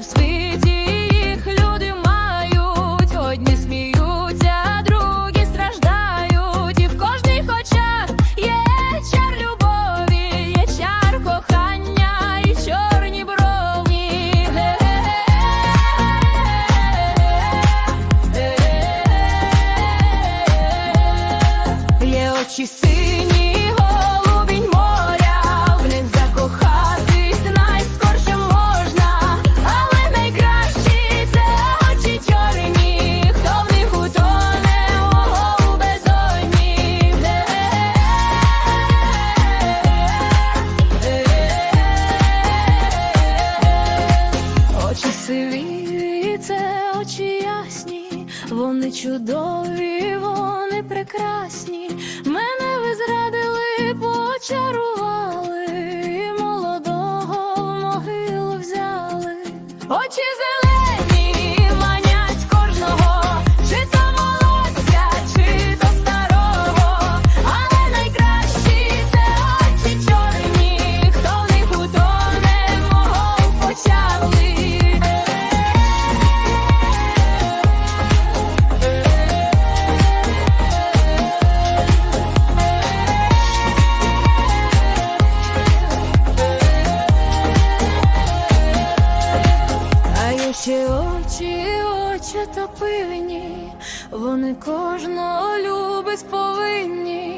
в світі, їх люди мають, одні сміються, другі страждають, і в кожних очах є чар любові, є чар кохання і чорні бровні. Є очі Це очі ясні, вони чудові, вони прекрасні. Мене ви зрадили, почарували, молодого в могилу взяли. Очі зелені ще очі, та пивні, вони кожного любить повинні.